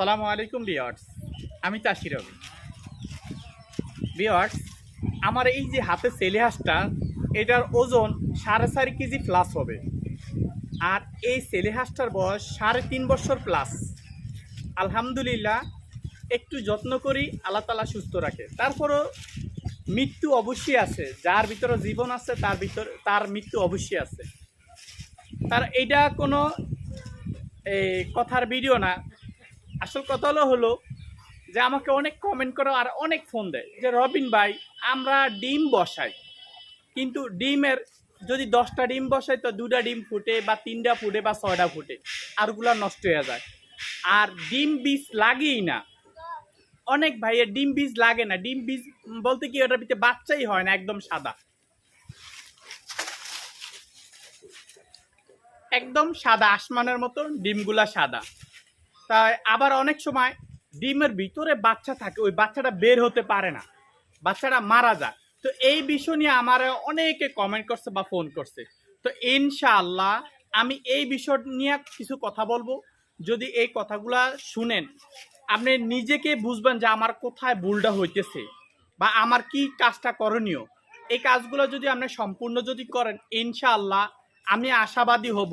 আসসালামু আলাইকুম বিয়ার্স আমি তাসির রবি বিয়ার্স আমার এই যে হাতে সেলে হাঁসটা এটার ওজন সাড়ে চার কেজি প্লাস হবে। আর এই সেলে হাঁসটার বয়স সাড়ে তিন বছর প্লাস আলহামদুলিল্লাহ, একটু যত্ন করি, আল্লাহ তালা সুস্থ রাখে। তারপরও মৃত্যু অবশ্যই আছে। যার ভিতরে জীবন আছে, তার ভিতরে, তার মৃত্যু অবশ্যই আছে। তার এটা কোনো, এই কথার ভিডিও না। আসল কথা হলো হলো যে আমাকে অনেক কমেন্ট করে আর অনেক ফোন দেয় যে, রবিন ভাই, আমরা ডিম বসাই। কিন্তু ডিমের যদি দশটা ডিম বসাই তো দুটা ডিম ফুটে বা তিনটা ফুটে বা ছয়টা ফুটে, আরগুলা নষ্ট হয়ে যায়। আর ডিম বীজ লাগেই না। অনেক ভাইয়ের ডিম বীজ লাগে না। ডিম বীজ বলতে কি ওটার ভিতরে বাচ্চাই হয় না, একদম সাদা। একদম সাদা, আসমানের মতো ডিমগুলা সাদা। তাই আবার অনেক সময় ডিমের ভিতরে বাচ্চা থাকে, ওই বাচ্চাটা বের হতে পারে না, বাচ্চাটা মারা যায়। তো এই বিষয় নিয়ে আমার অনেকে কমেন্ট করছে বা ফোন করছে। তো ইনশাআল্লাহ আমি এই বিষয় নিয়ে কিছু কথা বলব। যদি এই কথাগুলা শুনেন, আপনি নিজেকে বুঝবেন যে আমার কোথায় ভুলটা হইতেছে বা আমার কি কাজটা করণীয়। এই কাজগুলো যদি আপনি সম্পূর্ণ যদি করেন, ইনশাআল্লাহ আমি আশাবাদী হব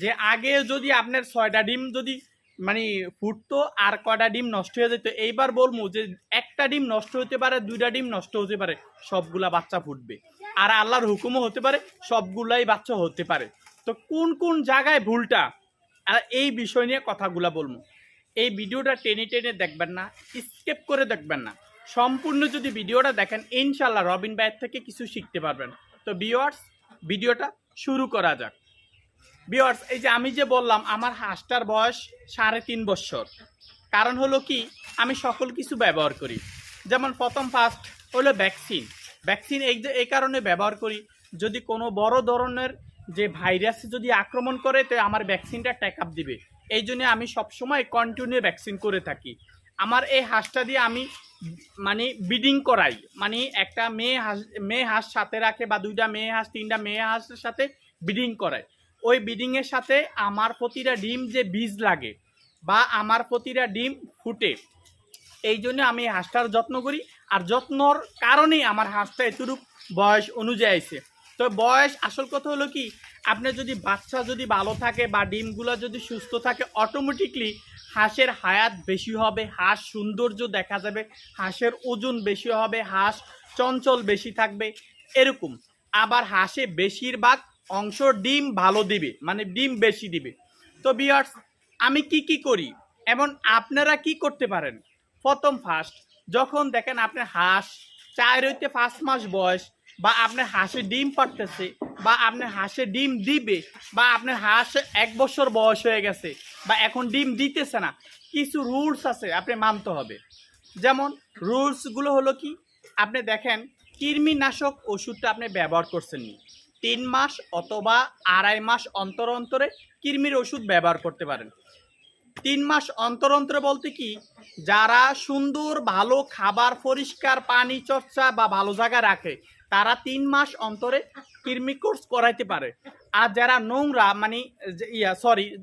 যে আগে যদি আপনার ছয়টা ডিম যদি মানে ফুটতো আর কয়টা ডিম নষ্ট হয়ে যেত এইবার বলব যে একটা ডিম নষ্ট হতে পারে, দুইটা ডিম নষ্ট হতে পারে, সবগুলা বাচ্চা ফুটবে। আর আল্লাহর হুকুমও হতে পারে, সবগুলাই বাচ্চা হতে পারে। তো কোন কোন জায়গায় ভুলটা? আর এই বিষয় নিয়ে কথাগুলা বলব। এই ভিডিওটা টেনে টেনে দেখবেন না, স্কেপ করে দেখবেন না। সম্পূর্ণ যদি ভিডিওটা দেখেন ইনশাল্লাহ রবিন ভাইয়ের থেকে কিছু শিখতে পারবেন। তো ভিওয়ার্স ভিডিওটা শুরু করা যাক। ভিওয়ার্স এই যে আমি যে বললাম, আমার হাঁসটার বয়স সাড়ে তিন বছর। কারণ হলো কি, আমি সকল কিছু ব্যবহার করি। যেমন প্রথম ফার্স্ট হলো ভ্যাকসিন ভ্যাকসিন এই এই কারণে ব্যবহার করি। যদি কোনো বড় ধরনের যে ভাইরাস যদি আক্রমণ করে, তো আমার ভ্যাকসিনটা টেক আপ দিবে। এই জন্য আমি সবসময় কন্টিনিউ ভ্যাকসিন করে থাকি। আমার এই হাঁসটা দিয়ে আমি মানে ব্রিডিং করাই। মানে একটা মেয়ে হাঁস মেয়ে হাঁস সাথে রাখে বা দুইটা মেয়ে হাঁস, তিনটা মেয়ে হাঁসের সাথে ব্রিডিং করায় ওই বিডিংয়ের সাথে আমার প্রতিটা ডিম যে বীজ লাগে বা আমার প্রতিটা ডিম ফুটে, এই জন্য আমি হাঁসটার যত্ন করি। আর যত্নর কারণেই আমার হাঁসটা এতটুক বয়স অনুযায়ী আছে। তো বয়স, আসল কথা হলো কি আপনার যদি বাচ্চা যদি ভালো থাকে বা ডিমগুলো যদি সুস্থ থাকে অটোমেটিকলি হাঁসের হায়াত বেশি হবে, হাঁস সৌন্দর্য দেখা যাবে, হাঁসের ওজন বেশি হবে, হাঁস চঞ্চল বেশি থাকবে, এরকম। আবার হাঁসে বেশিরভাগ অংশ ডিম ভালো দিবে মানে ডিম বেশি দিবে। তো বিয়ার্স আমি কি কি করি? এমন আপনারা কি করতে পারেন? প্রথম ফার্স্ট যখন দেখেন আপনার হাঁস চার হইতে পাঁচ মাস বয়স, বা আপনার হাঁসে ডিম পারতেছে বা আপনার হাঁসে ডিম দিবে, বা আপনার হাঁস এক বছর বয়স হয়ে গেছে, বা এখন ডিম দিতেছে না, কিছু রুলস আছে আপনি মানতে হবে। যেমন রুলসগুলো হলো কি? আপনি দেখেন, কৃমিনাশক ওষুধটা আপনি ব্যবহার করছেন তিন মাস অথবা আড়াই মাস অন্তর অন্তরে কৃমির ওষুধ ব্যবহার করতে পারেন। তিন মাস অন্তর অন্তরে বলতে কি? যারা সুন্দর, ভালো খাবার, পরিষ্কার, পানি, চর্চা বা ভালো জায়গায় রাখে, তারা তিন মাস অন্তরে কৃমি কোর্স করাইতে পারে। আর যারা নোংরা মানে যে ইয়া সরি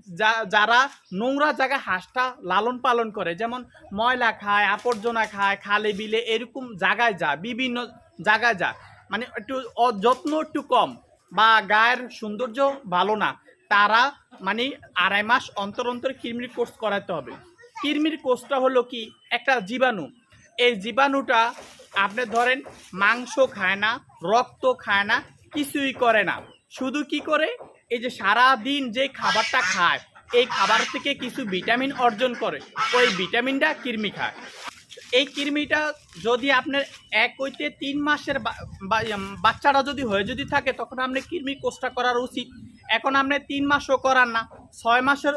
যারা নোংরা জায়গায় হাঁসটা লালন পালন করে, যেমন ময়লা খায়, আবর্জনা খায়, খালে বিলে এরকম জায়গায় যায় বিভিন্ন জায়গায় যায় মানে একটু অ- যত্ন একটু কম। বা গায়ের সৌন্দর্য ভালো না। তারা মানে আড়াই মাস অন্তর অন্তর কৃমির কোর্স করাতে হবে। কৃমির কোর্সটা হলো কি? একটা জীবাণু। এই জীবাণুটা আপনি ধরেন মাংস খায় না, রক্ত খায় না, কিছুই করে না। শুধু কি করে? এই যে সারা দিন যে খাবারটা খায়, এই খাবার থেকে কিছু ভিটামিন অর্জন করে। ওই ভিটামিনটা কৃমি খায়। এই কৃমিটা যদি আপনার এক হইতে তিন মাসের বা- বা- ইম, বাচ্চাটা যদি হয়ে যদি থাকে তখন আপনি কৃমি কোষটা করার উচিত। এখন আপনি তিন মাসও করার না ছয় মাসের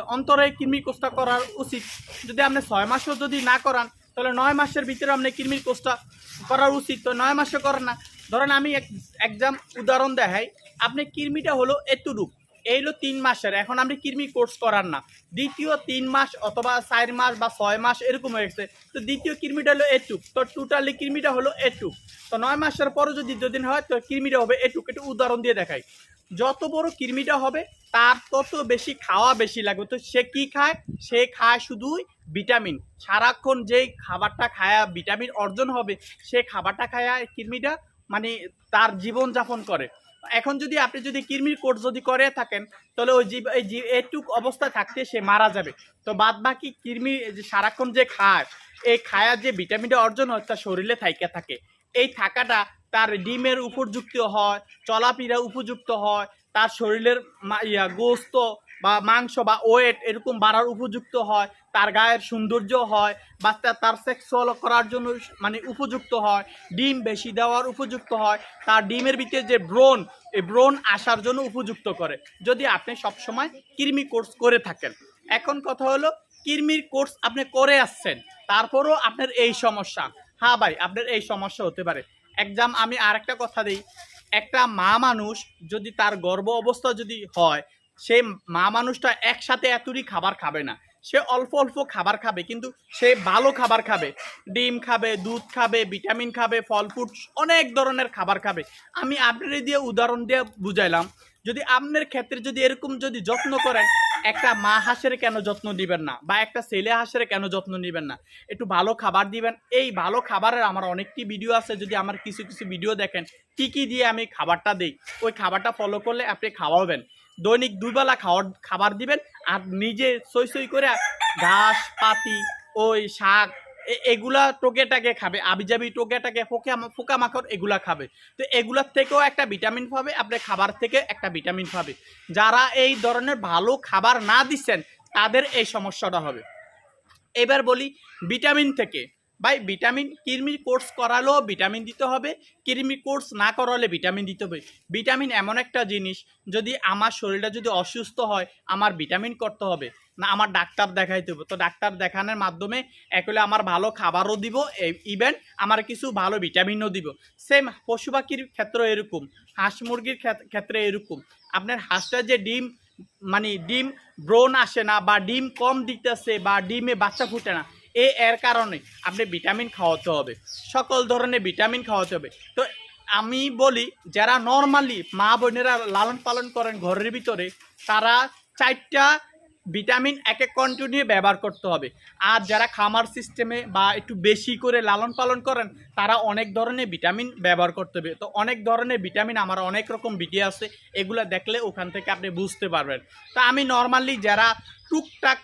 অন্তরে কৃমি কোষটা করার উচিত। যদি আপনি ছয় মাসও যদি না করান তাহলে নয় মাসের ভিতরে আপনি কৃমির কোষটা করার উচিত। তো নয় মাসে করেন না। ধরেন আমি এক এক্সাম উদাহরণ দেখাই। আপনি কৃমিটা হলো এতটুক। এই হলো তিন মাসের। এখন আপনি কৃমি কোর্স করার না। দ্বিতীয় তিন মাস অথবা চার মাস বা ছয় মাস এরকম হয়ে গেছে। তো দ্বিতীয় কৃমিটা হলো এটুক। তো টোটালি কৃমিটা হলো এটুক। তো নয় মাসের পরও যদি দুদিন হয়, তো কৃমিটা হবে এটুক। একটু উদাহরণ দিয়ে দেখাই। যত বড় কৃমিটা হবে, তার তত বেশি খাওয়া বেশি লাগবে। তো সে কি খায়? সে খায় শুধুই ভিটামিন। সারাক্ষণ যেই খাবারটা খায়া ভিটামিন অর্জন হবে, সে খাবারটা খায়া কৃমিটা মানে তার জীবন যাপন করে। এখন যদি আপনি যদি কৃমির কোর্স যদি করে থাকেন, তাহলে ওই জীব, এই এটুক অবস্থায় থাকতে সে মারা যাবে। তো বাদ বাকি যে সারাক্ষণ যে খায়, এই খায়া যে ভিটামিনটা অর্জন হয় তার শরীরে থাইকা থাকে। এই থাকাটা তার ডিমের উপযুক্ত হয়, চলাফেরা উপযুক্ত হয়, তার শরীরের ইয়া, গোস্ত বা মাংস বা ওয়েট এরকম বাড়ার উপযুক্ত হয় তার গায়ের সৌন্দর্য হয় বাচ্চা তার সেক্সুয়াল করার জন্য মানে উপযুক্ত হয়, ডিম বেশি দেওয়ার উপযুক্ত হয়, তার ডিমের ভিতরে যে ব্রণ, এই ব্রণ আসার জন্য উপযুক্ত করে। যদি আপনি সবসময় কৃমি কোর্স করে থাকেন। এখন কথা হলো কৃমির কোর্স আপনি করে আসছেন, তারপরও আপনার এই সমস্যা। হ্যাঁ ভাই, আপনার এই সমস্যা হতে পারে। একজাম আমি আরেকটা কথা দিই, একটা মা মানুষ যদি তার গর্ভ অবস্থা যদি হয়, সে মা মানুষটা একসাথে এতই খাবার খাবে না। সে অল্প অল্প খাবার খাবে, কিন্তু সে ভালো খাবার খাবে। ডিম খাবে, দুধ খাবে, ভিটামিন খাবে, ফল ফ্রুট, অনেক ধরনের খাবার খাবে। আমি আপনার দিয়ে উদাহরণ দিয়ে বুঝাইলাম, যদি আপনার ক্ষেত্রে যদি এরকম যদি যত্ন করেন, একটা মা হাঁসের কেন যত্ন দিবেন না? বা একটা ছেলে হাঁসের কেন যত্ন নেবেন না? একটু ভালো খাবার দিবেন। এই ভালো খাবারের আমার অনেকটি ভিডিও আছে, যদি আমার কিছু কিছু ভিডিও দেখেন, কি কি দিয়ে আমি খাবারটা দিই? ওই খাবারটা ফলো করলে আপনি খাওয়াবেন। দৈনিক দুবেলা খাওয়ার, খাবার দিবেন আর নিজে সই সই করে ঘাস, পাতি, ওই শাক এগুলা টোকেটাকে খাবে। আবিজাবি টোকেটাকে ফোকা পোকামাকড় এগুলা খাবে। তো এগুলার থেকেও একটা ভিটামিন পাবে আপনার খাবার থেকে একটা ভিটামিন পাবে। যারা এই ধরনের ভালো খাবার না দিচ্ছেন, তাদের এই সমস্যাটা হবে। এবার বলি ভিটামিন থেকে। ভাই ভিটামিন কৃমি কোর্স করালেও ভিটামিন দিতে হবে কৃমি কোর্স না করালে ভিটামিন দিতে হবে। ভিটামিন এমন একটা জিনিস, যদি আমার শরীরটা যদি অসুস্থ হয়, আমার ভিটামিন করতে হবে। না, আমার ডাক্তার দেখাইতে হবে। তো ডাক্তার দেখানোর মাধ্যমে একলে আমার ভালো খাবারও দিব ইভেন আমার কিছু ভালো ভিটামিনও দিব। সেম পশু পাখির ক্ষেত্রে এরকম, হাঁস মুরগির ক্ষেত- ক্ষেত্রে এরকম। আপনার হাঁসটা যে ডিম মানে ডিম ব্রণ আসে না বা ডিম কম দিতেছে বা ডিমে বাচ্চা ফুটে না এ, এর কারণে আপনি ভিটামিন খাওয়াতে হবে। সকল ধরনের ভিটামিন খাওয়াতে হবে। তো আমি বলি, যারা নর্মালি মা বোনেরা লালন পালন করেন ঘরের ভিতরে, তারা চারটা ভিটামিন একে কন্টিনিউ ব্যবহার করতে হবে। আর যারা খামার সিস্টেমে বা একটু বেশি করে লালন পালন করেন, তারা অনেক ধরনের ভিটামিন ব্যবহার করতে হবে। তো অনেক ধরনের ভিটামিন আমার অনেক রকম ভিডিও আছে, এগুলো দেখলে ওখান থেকে আপনি বুঝতে পারবেন। তা আমি নর্মালি যারা টুকটাক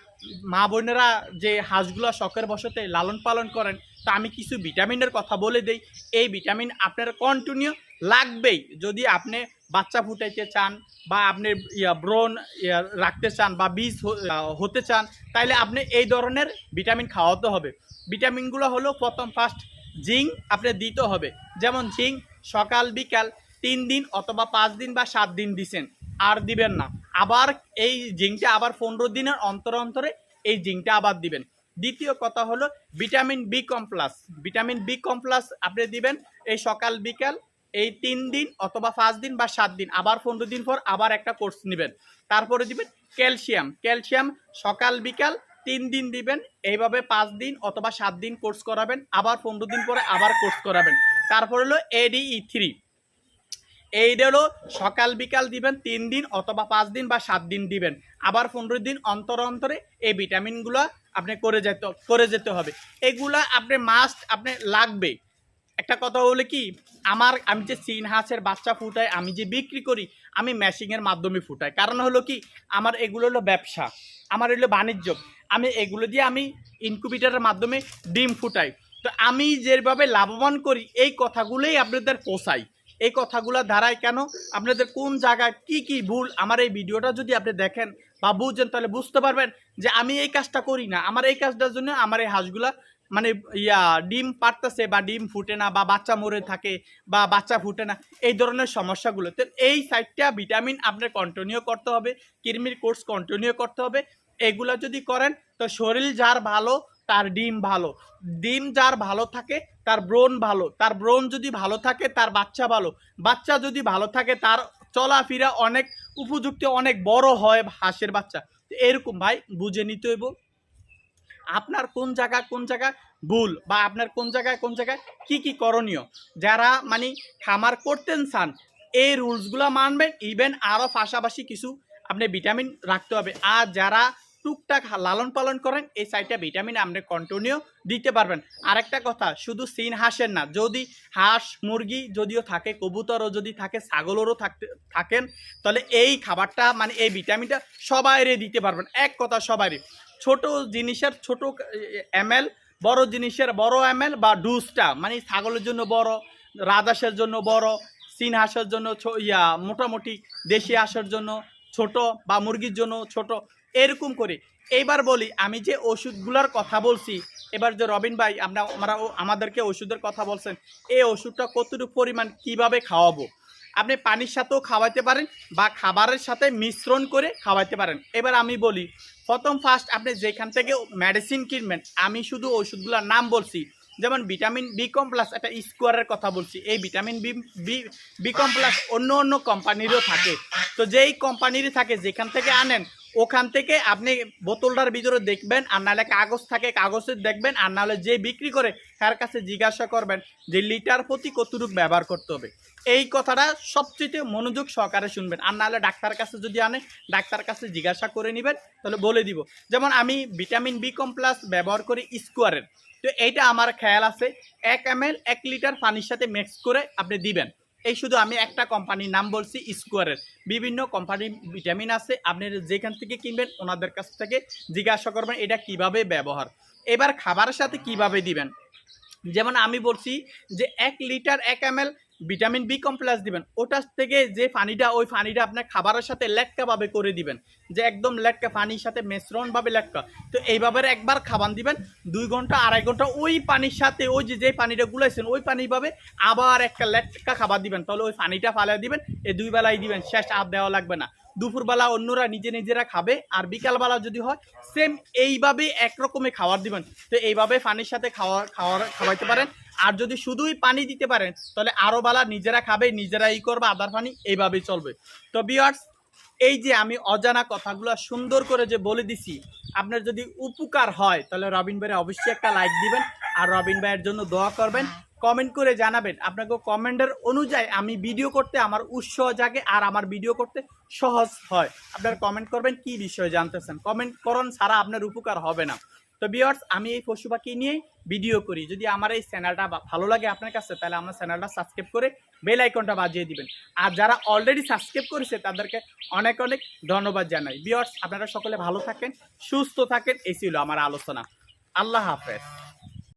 মা বোনেরা যে হাঁসগুলো শখের বসতে লালন পালন করেন, তা আমি কিছু ভিটামিনের কথা বলে দেই। এই ভিটামিন আপনার কন্টিনিউ লাগবেই। যদি আপনি বাচ্চা ফুটাইতে চান বা আপনি ব্রণ রাখতে চান বা বীজ হতে চান, তাইলে আপনি এই ধরনের ভিটামিন খাওয়াতে হবে। ভিটামিনগুলো হলো প্রথম ফার্স্ট জিঙ্ক আপনি দিতে হবে। যেমন জিঙ্ক সকাল, বিকাল তিন দিন অথবা পাঁচ দিন বা সাত দিন দিছেন, আর দিবেন না। আবার এই জিঙ্কটা আবার পনেরো দিনের অন্তর অন্তরে এই জিঙ্কটা আবার দিবেন। দ্বিতীয় কথা হলো vitamin B complex vitamin B complex আপনি দিবেন এই সকাল, বিকাল, এই তিন দিন অথবা পাঁচ দিন বা সাত দিন, আবার পনেরো দিন পর আবার একটা কোর্স নেবেন। তারপরে দিবেন ক্যালসিয়াম। ক্যালসিয়াম সকাল, বিকাল তিন দিন দিবেন, এইভাবে পাঁচ দিন অথবা সাত দিন কোর্স করাবেন, আবার পনেরো দিন পরে আবার কোর্স করাবেন। তারপর হলো এডিই থ্রি এইটা হলো সকাল বিকাল দিবেন তিন দিন অথবা পাঁচ দিন বা সাত দিন দিবেন। আবার পনেরো দিন অন্তর অন্তরে এই ভিটামিনগুলো আপনি করে যেতে করে যেতে হবে। এগুলা আপনি মাস্ট আপনি লাগবে। একটা কথা হলো কি, আমার আমি যে সিন হাঁসের বাচ্চা ফুটাই, আমি যে বিক্রি করি, আমি ম্যাশিংয়ের মাধ্যমে ফুটাই। কারণ হলো কি, আমার এগুলো হলো ব্যবসা, আমার হলো বাণিজ্য। আমি এগুলো দিয়ে আমি ইনকুবিটারের মাধ্যমে ডিম ফুটাই। তো আমি যেভাবে লাভবান করি, এই কথাগুলোই আপনাদের পোষাই এই কথাগুলো ধারায় কেন? আপনাদের কোন জায়গায় কি কি ভুল? আমার এই ভিডিওটা যদি আপনি দেখেন বা বুঝছেন তাহলে বুঝতে পারবেন যে আমি এই কাজটা করি না। আমার এই কাজটার জন্য আমার এই হাঁসগুলা মানে ইয়া ডিম পারতেছে বা ডিম ফুটে না বা বাচ্চা মরে থাকে বা বাচ্চা ফুটে না, এই ধরনের সমস্যাগুলো। তো এই সাইডটা ভিটামিন আপনার কন্টিনিউ করতে হবে, কৃমির কোর্স কন্টিনিউ করতে হবে। এগুলা যদি করেন, তো শরীর যার ভালো তার ডিম ভালো। ডিম যার ভালো থাকে, তার ব্রণ ভালো। তার ব্রণ যদি ভালো থাকে, তার বাচ্চা ভালো। বাচ্চা যদি ভালো থাকে, তার চলাফেরা অনেক, উপযুক্ত অনেক বড় হয় হাঁসের বাচ্চা। এরকম ভাই, বুঝে নিতে হইব। আপনার কোন জায়গায় কোন জায়গায় ভুল বা আপনার কোন জায়গায় কোন জায়গায় কি কি করণীয়? যারা মানে খামার করতেন চান, এই রুলসগুলো মানবেন। ইভেন আরও পাশাপাশি কিছু আপনি ভিটামিন রাখতে হবে। আর যারা টুকটাক লালন পালন করেন, এই সাইডটা ভিটামিন আপনি কন্টিনিউ দিতে পারবেন। আরেকটা কথা, শুধু সিন হাঁসের না, যদি হাঁস, মুরগি যদিও থাকে, কবুতরও যদি থাকে, ছাগলেরও থাকতে, থাকেন, তাহলে এই খাবারটা মানে এই ভিটামিনটা সবাইরে দিতে পারবেন, এক কথা সবারই ছোট জিনিসের, ছোট এম বড় জিনিসের, বড় এম বা ডুসটা মানে ছাগলের জন্য বড় রাজাসের জন্য বড়, সিন হাঁসের জন্য ইয়া, মোটামুটি দেশি হাঁসের জন্য ছোট বা মুরগির জন্য ছোট, এরকম করে। এইবার বলি, আমি যে ওষুধগুলোর কথা বলছি, এবার যে রবিন ভাই, আমরা আমরা আমাদেরকে ওষুধের কথা বলছেন, এই ওষুধটা কতটুকু পরিমাণ কীভাবে খাওয়াবো? আপনি পানির সাথেও খাওয়াইতে পারেন বা খাবারের সাথে মিশ্রণ করে খাওয়াইতে পারেন। এবার আমি বলি, প্রথম ফার্স্ট আপনি যেখান থেকে মেডিসিন কিনবেন, আমি শুধু ওষুধগুলোর নাম বলছি যেমন ভিটামিন বি কমপ্লাস একটা স্কোয়ারের কথা বলছি, এই vitamin B B B complex অন্য অন্য কোম্পানিরও থাকে। তো যেই কোম্পানিরই থাকে, যেখান থেকে আনেন, ওখান থেকে আপনি বোতলটার ভিতরে দেখবেন, আর নাহলে কাগজ থাকে কাগজের দেখবেন, আর নাহলে যে বিক্রি করে, তার কাছে জিজ্ঞাসা করবেন যে লিটার প্রতি কতটুকু ব্যবহার করতে হবে। এই কথাটা সবচেয়ে মনোযোগ সহকারে শুনবেন। আর নাহলে ডাক্তার কাছে যদি আনে ডাক্তার কাছে জিজ্ঞাসা করে নেবেন, তাহলে বলে দিব। যেমন আমি ভিটামিন বি কমপ্লাস ব্যবহার করি স্কোয়ারের। তো এইটা আমার খেয়াল আছে, এক এম এল এক লিটার পানির সাথে মিক্স করে আপনি দিবেন। এই শুধু আমি একটা কোম্পানির নাম বলছি স্কোয়ারের। বিভিন্ন কোম্পানির ভিটামিন আছে, আপনি যেখান থেকে কিনবেন, ওনাদের কাছ থেকে জিজ্ঞাসা করবেন, এটা কীভাবে ব্যবহার। এবার খাবারের সাথে কীভাবে দিবেন? যেমন আমি বলছি যে এক লিটার এক এম ভিটামিন বি কমপ্লেক্স দিবেন। ওটার থেকে যে পানিটা, ওই পানিটা আপনার খাবারের সাথে লেটকাভাবে করে দিবেন। যে একদম লেটকা, পানির সাথে মিশ্রণভাবে লেটকা। তো এইভাবে একবার খাবান দিবেন, দুই ঘণ্টা, আড়াই ঘণ্টা, ওই পানির সাথে, ওই যে যে পানিটা গুলাইছেন, ওই পানিভাবে আবার একটা লেটকা খাবার দিবেন। তাহলে ওই পানিটা ফালা দিবেন এই দুই বেলায় দিবেন, শেষ আর দেওয়া লাগবে না। দুপুরবেলা অন্যরা নিজে নিজেরা খাবে, আর বিকালবেলা যদি হয় সেম এইভাবে একরকমে খাবার দিবেন। তো এইভাবে পানির সাথে খাওয়া, খাওয়ার, খাওয়াইতে পারেন। আর যদি শুধুই পানি দিতে পারেন, তাহলে আরও বালা নিজেরা খাবে নিজেরা ই করবে, আদার পানি এইভাবেই চলবে। তো বিয়ার্স এই যে আমি অজানা কথাগুলো সুন্দর করে যে বলে দিছি, আপনার যদি উপকার হয়, তাহলে রবিন ভাইয়ের অবশ্যই একটা লাইক দিবেন আর রবিন ভাইয়ের জন্য দোয়া করবেন। কমেন্ট করে জানাবেন। আপনাকে কমেন্টের অনুযায়ী আমি ভিডিও করতে, আমার উৎসাহ জাগে আর আমার ভিডিও করতে সহজ হয়। আপনারা কমেন্ট করবেন কি বিষয়ে জানতেছেন? কমেন্ট করুন ছাড়া আপনার উপকার হবে না। তো বিয়ার্স আমি এই পশু পাখি নিয়ে ভিডিও করি। যদি আমার এই চ্যানেলটা ভালো লাগে আপনার কাছে, তাহলে আমার চ্যানেলটা সাবস্ক্রাইব করে বেল আইকনটা বাজিয়ে দিবেন। আর যারা অলরেডি সাবস্ক্রাইব করেছে, তাদেরকে অনেক অনেক ধন্যবাদ জানাই। বিয়ার্স আপনারা সকলে ভালো থাকেন, সুস্থ থাকেন, এই ছিল আমার আলোচনা। আল্লাহ হাফেজ।